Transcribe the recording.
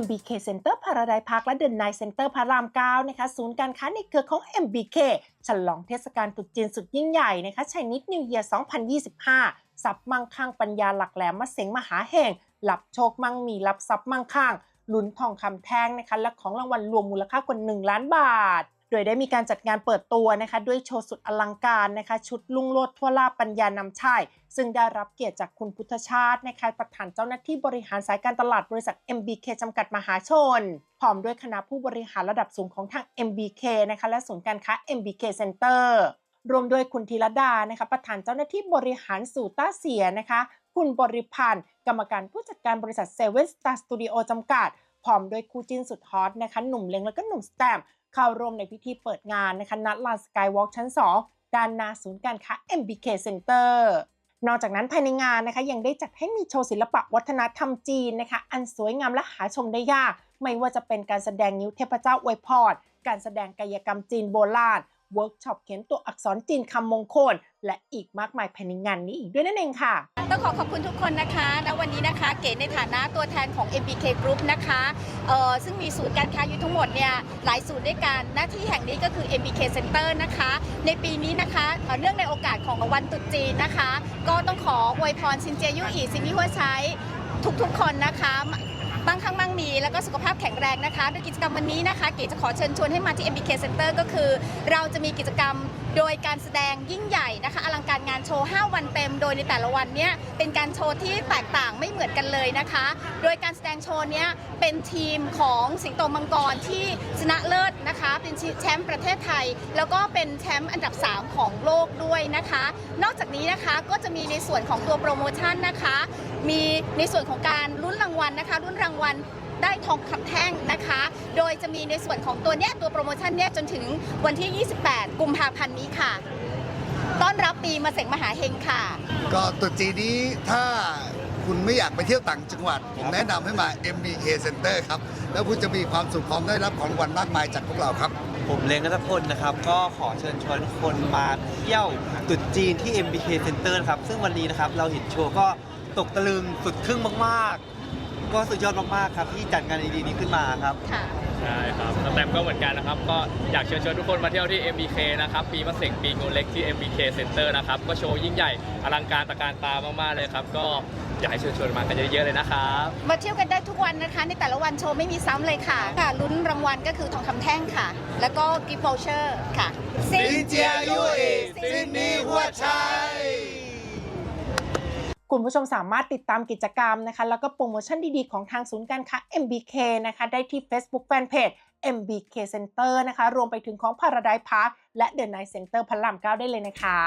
MBK Center Paradise Park และ The Night Center พระราม 9 นะคะ ศูนย์การค้าในเครือของ MBK ฉลองเทศกาลตรุษจีนสุดยิ่งใหญ่นะคะชัยนิดนิวเยียร์ 2025 สับมั่งคั่งปัญญาหลักแหลมมาเสงมหาแห่งหลับโชคมั่งมีรับทรัพย์มั่งคั่งลุ้นทองคำแท่งนะคะและของรางวัลรวมมูลค่ากว่า 1 ล้านบาท โดยได้มีการจัดงานเปิดตัวนะคะ ด้วยโชว์สุดอลังการนะคะ ชุดลุงโลดทั่วลาบปัญญานำชัยซึ่งได้รับเกียรติจากคุณพุทธชาตินะคะประธานเจ้าหน้าที่บริหารสายการตลาดบริษัท MBK จำกัดมหาชน พร้อมด้วยคณะผู้บริหารระดับสูงของทาง MBK นะคะและศูนย์การค้า MBK Center รวมด้วยคุณธีรดานะคะประธานเจ้าหน้าที่บริหารสู่ต้าเสียนะคะ คุณบริพันธ์กรรมการผู้จัดการบริษัทเซเว่นสตาร์สตูดิโอจำกัด พร้อมด้วยคู่จิ้นสุดฮอตนะคะ หนุ่มเล็งแล้วก็หนุ่มสแตม เข้าร่วมในพิธีเปิดงานนะคะนัดลานสกายวอล์กชั้น 2 ด้านหน้าศูนย์การค้า MBK Center นอกจากนั้นภายในงานนะคะยังได้จัดให้มีโชว์ศิลปะวัฒนธรรมจีนนะคะ อันสวยงามและหาชมได้ยาก ไม่ว่าจะเป็นการแสดงนิ้วเทพเจ้าอวยพรการแสดงกายกรรมจีนโบราณ เวิร์กช็อปเขียนตัวอักษรจีนคำมงคล และอีกมากมายภายในงานนี้อีกด้วยนั่นเองค่ะ ต้องขอขอบคุณทุกคนนะคะณวันนี้นะคะ เก๋ในฐานะตัวแทนของ MBK Group นะคะเอ่อซึ่งมีศูนย์การค้าอยู่ทั้งหมดเนี่ยหลายศูนย์ด้วยกัน หน้าที่แห่งนี้ก็คือ MBK Center นะคะ ในปีนี้นะคะเนื่องในโอกาสของวันตรุษจีนนะคะ ก็ต้องขออวยพรซินเจยุอีซินนี่หัวใช้ทุกๆคนนะคะ แล้วก็สุขภาพแข็งแรงนะคะโดยกิจกรรมวันนี้นะคะเก๋จะขอเชิญชวนให้มาที่ MBK Center ก็คือ เราจะมีกิจกรรมโดยการแสดงยิ่งใหญ่นะคะอลังการงานโชว์ 5 วันเต็ม โดยในแต่ละวันเนี่ยเป็นการโชว์ที่แตกต่างไม่เหมือนกันเลยนะคะ โดยการแสดงโชว์เนี้ยเป็นทีมของสิงโตมังกรที่ชนะเลิศนะคะ เป็นแชมป์ประเทศไทย แล้วก็เป็นแชมป์อันดับ 3 ของโลกด้วยนะคะ นอกจากนี้นะคะก็จะมีในส่วนของตัวโปรโมชั่นนะคะ มีในส่วนของการลุ้นรางวัลนะคะรุ่นรางวัล ได้ทองคำแท่งนะคะ โดยจะมีในส่วนของตัวเนี้ยตัวโปรโมชั่นเนี้ยจนถึงวันที่ 28 กุมภาพันธ์นี้ค่ะ ต้อนรับปีมาเสงมหาเฮงค่ะ ก็ตรุษจีนนี้ถ้าคุณไม่อยากไปเที่ยวต่างจังหวัด ผมแนะนำให้มา MBK Center ครับ แล้วคุณจะมีความสุขพร้อมได้รับของรางวัลมากมายจากพวกเราครับ ผมเล้งนัทพลนะครับ ก็ขอเชิญชวนทุกคนมาเที่ยวตรุษจีนที่ MBK Center นะครับ ซึ่งวันนี้นะครับเราเห็นโชว์ก็ตกตะลึงสุดทึ่งมากๆ ก็สุดยอดมากๆครับที่จัดงานดีๆนี้ขึ้นมาครับ ค่ะ ใช่ครับสแตมป์ก็เหมือนกันนะครับ ก็อยากเชิญชวนทุกคนมาเที่ยวที่ MBK นะครับ ปีมะเสงปีงูเล็กที่ MBK Center นะครับ ก็โชว์ยิ่งใหญ่อลังการตระการตามากๆเลยครับ ก็อยากให้เชิญชวนมากันเยอะๆเลยนะครับ มาเที่ยวกันได้ทุกวันนะคะ ในแต่ละวันโชว์ไม่มีซ้ำเลยค่ะ ค่ะลุ้นรางวัลก็คือทองคำแท่งค่ะ แล้วก็กิฟต์วอลเชอร์ค่ะซินเจียยู่อีซินนี่หัวชัย คุณผู้ชมสามารถติดตามกิจกรรมนะคะ แล้วก็โปรโมชั่นดีๆ ของทางศูนย์การค้า MBK นะคะ ได้ที่ Facebook Fanpage MBK Center นะคะ รวมไปถึงของ Paradise Park และ The Night Center พระราม9ได้เลยนะคะ